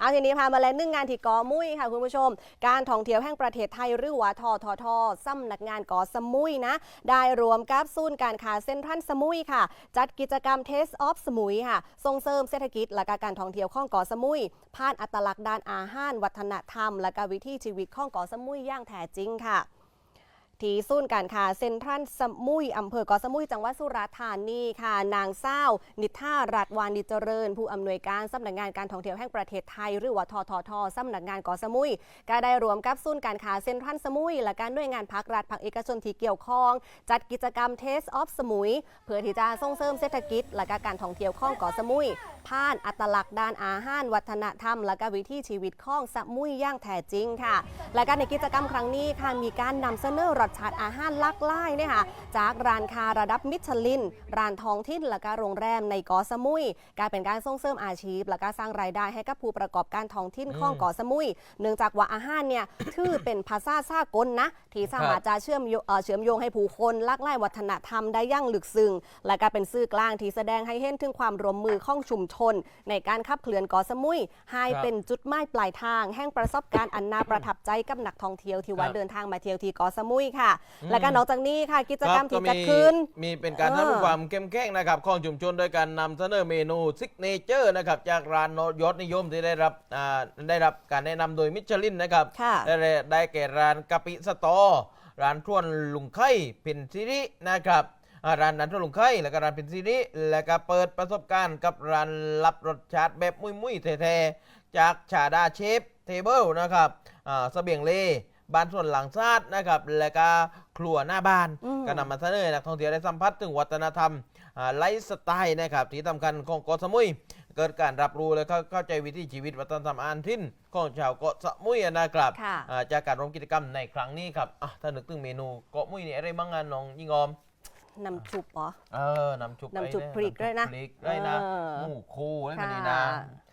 เอาทีนี้พามาแล้วนึ่งงานที่กอมุ้ยค่ะคุณผู้ชม การท่องเที่ยวแห่งประเทศไทยหรือว่าททอทสำนักงานกอสมุยนะ ได้รวมกับศูนย์การค้าเซ็นทรัลสมุยค่ะ จัดกิจกรรม Taste of สมุยค่ะ ส่งเสริมเศรษฐกิจและกการท่องเที่ยวของกอสมุย ผ่านอัตลักษณ์ด้านอาหาร วัฒนธรรม และก็วิถีชีวิตของกอสมุยอย่างแท้จริงค่ะ ที่ศูนย์การค้าเซ็นทรัลสมุยอำเภอเกาะสมุยจังหวัดสุราษฎร์ธานีค่ะ นางเศร้านิท่ารัฐวานิจเจริญ ผู้อำนวยการสำนักงานการท่องเที่ยวแห่งประเทศไทย หรือว่าทททสำนักงานเกาะสมุย ก็ได้รวมกับศูนย์การค้าเซ็นทรัลสมุย และการด้วยงานภาครัฐภาคเอกชนที่เกี่ยวข้อง จัดกิจกรรม Taste of สมุย เพื่อที่จะส่งเสริมเศรษฐกิจ และกการท่องเที่ยวของเกาะสมุยผ่านอัตลักษณ์ด้านอาหาร วัฒนธรรม และก็วิถีชีวิตของสมุยอย่างแท้จริงค่ะ และการในกิจกรรมครั้งนี้ค่ะมีการนำเสนอรสชาติอาหารหลากหลายเนี่ยค่ะจากร้านค้าระดับมิชลิน ร้านท้องถิ่นและก็โรงแรมในเกาะสมุยกลายเป็นการส่งเสริมอาชีพ และก็สร้างรายได้ให้กับผู้ประกอบการท้องถิ่นของเกาะสมุย เนื่องจากว่าอาหารเนี่ยถือเป็นภาษาสากลนะที่สามารถจะเชื่อมโยงเอ่อเชื่อมโยงให้ผู้คนหลากหลายวัฒนธรรมได้อย่างลึกซึ้งและก็เป็นสื่อกลางที่แสดงให้เห็นถึงความร่วมมือของชุมชน ในการขับเคลื่อนเกาะสมุยให้ครับเป็นจุดหมายปลายทาง แห่งประสบการณ์อันน่าประทับใจกับนักท่องเที่ยวที่ว่าครับเดินทางมาเที่ยวที่เกาะสมุยค่ะอืมและก็นอกจากนี้ค่ะกิจกรรมคบที่ก็จัดขึ้น มีเป็นการเออทำความเข้มแข็งนะครับของชุมชนโดยการนำเสนอเมนูซิกเนเจอร์นะครับจากร้านยอดนิยมที่ได้รับอ่าได้รับการแนะนำโดยมิชลินนะครับค่ะได้ได้แก่ร้านกะปิสตอ ร้านทวนลุงไข่พินซิรินะครับอ่าร้านนั้นทวนลุงไข่แล้วก็ร้านพินซิริแล้วก็เปิดประสบการณ์กับร้านรับรสชาติแบบมุ้ยมุ้ยๆแท้ๆจากชาดาเชฟเทเบิลนะครับอ่าเสบียงเล บ้านส่วนหลังซาดนะครับแล้วก็ครัวหน้าบ้านอืมก็นำมาเสนอให้นักท่องเที่ยวได้สัมผัสถึงวัฒนธรรมอ่าไลฟ์สไตล์นะครับที่สำคัญของเกาะสมุย เกิดการรับรู้และเข้าเข้าใจวิถีชีวิตวัฒนธรรมอันทิ้นของชาวเกาะสมุยนะครับค่ะอ่าจากการร่วมกิจกรรมในครั้งนี้ครับอะถ้านึกถึงเมนูเกาะมุยนี่อะไรบ้างงานน้องยิ่งออมน้ำชุบเหรอ เออ น้ำชุบน้ำชุบไอ้พริกด้วยนะำชุบพริกด้วยนะเออหมูคูไอ้ค่ะมันนี่นะ